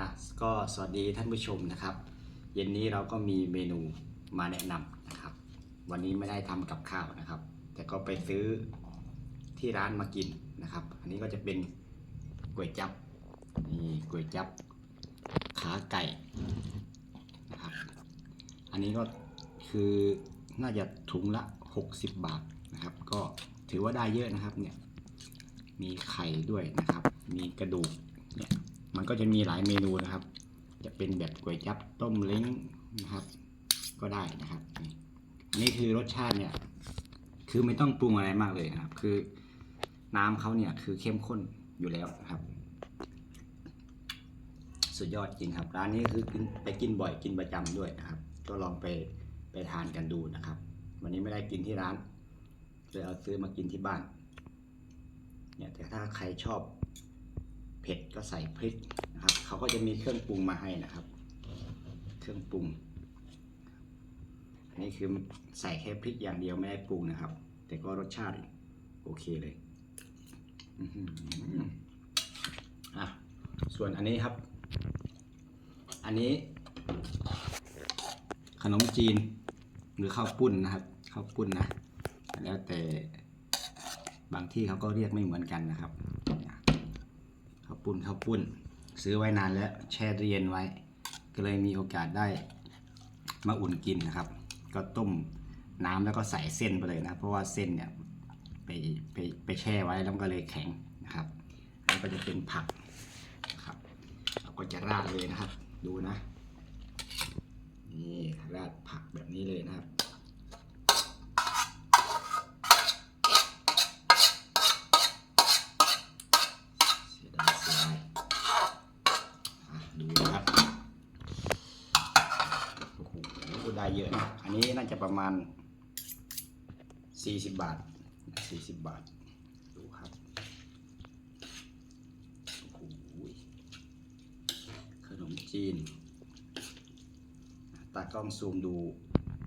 อะก็สวัสดีท่านผู้ชมนะครับ เย็นนี้เราก็มีเมนูมาแนะนำนะครับ วันนี้ไม่ได้ทำกับข้าวนะครับ แต่ก็ไปซื้อที่ร้านมากินนะครับ อันนี้ก็จะเป็นก๋วยจับนี่ก๋วยจับขาไก่นะครับอันนี้ก็คือน่าจะถุงละ 60 บาทนะครับ ก็ถือว่าได้เยอะนะครับเนี่ยมีไข่ด้วยนะครับ มีกระดูกเนี่ย มันก็จะมีหลายเมนูนะครับ จะเป็นแบบก๋วยจับต้มเล้งนะครับ ก็ได้นะครับนี่อันนี้คือรสชาติเนี่ย คือไม่ต้องปรุงอะไรมากเลยนะครับ คือน้ำเขาเนี่ยคือเข้มข้นอยู่แล้วนะครับ สุดยอดจริงครับ ร้านนี้คือไปกินบ่อยกินประจำด้วยนะครับ ก็ลองไปไปทานกันดูนะครับ วันนี้ไม่ได้กินที่ร้านเลยเอาซื้อมากินที่บ้าน เนี่ยแต่ถ้าใครชอบ เผ็ดก็ใส่พริกนะครับ เขาก็จะมีเครื่องปรุงมาให้นะครับ เครื่องปรุง อันนี้คือใส่แค่พริกอย่างเดียวไม่ได้ปรุงนะครับ แต่ก็รสชาติโอเคเลยอะส่วนอันนี้ครับ อันนี้ ขนมจีน หรือข้าวปุ้นนะครับข้าวปุ้นนะแล้วแต่บางที่เขาก็เรียกไม่เหมือนกันนะครับ ปุ้นข้าวปุ้น ซื้อไว้นานแล้วแช่เย็นไว้ ก็เลยมีโอกาสได้มาอุ่นกินนะครับ ก็ต้มน้ำแล้วก็ใส่เส้นไปเลยนะ เพราะว่าเส้นเนี่ยไปไปไปแช่ไว้แล้วก็เลยแข็งนะครับแล้วก็จะเป็นผักนะครับเราก็จะราดเลยนะครับ ดูนะนี่ราดผักแบบนี้เลยนะครับ เสียดายเสียดายอะดูนะครับ โอ้โหได้ เยอะนะอันนี้น่าจะประมาณ 40 บาท 40 บาท ดูครับโอ้โหขนมจีน ตากล้องซูมดู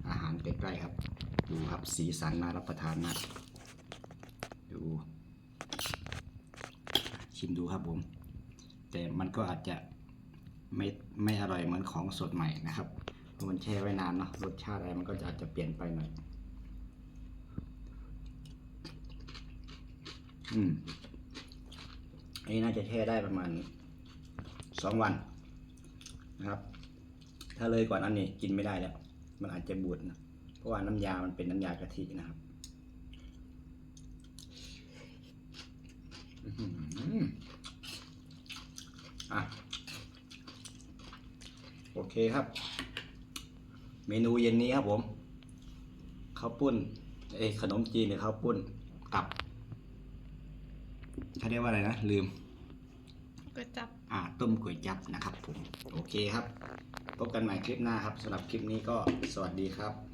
อาหารใกล้ๆครับ ดูครับสีสันน่ารับประทานมากดู ชิมดูครับผม แต่มันก็อาจจะไม่ไม่อร่อยเหมือนของสดใหม่นะครับเพราะมันแช่ไว้นานเนาะรสชาติอะไรมันก็อาจจะเปลี่ยนไปหน่อย อืมอันนี้น่าจะแช่ได้ประมาณสองวันนะครับ ถ้าเลยกว่านั้นนี่กินไม่ได้แล้ว มันอาจจะบูดนะเพราะว่าน้ำยามันเป็นน้ำยากะทินะครับอื้อหืออะ โอเคครับ เมนูเย็นนี้ครับผมข้าวปุ้นเอ้ยขนมจีนหรือข้าวปุ้นกับเขาเรียกว่าอะไรนะลืมก็จับอ่าต้มก๋วยจับนะครับผม โอเคครับ พบกันใหม่คลิปหน้าครับสำหรับคลิปนี้ก็สวัสดีครับ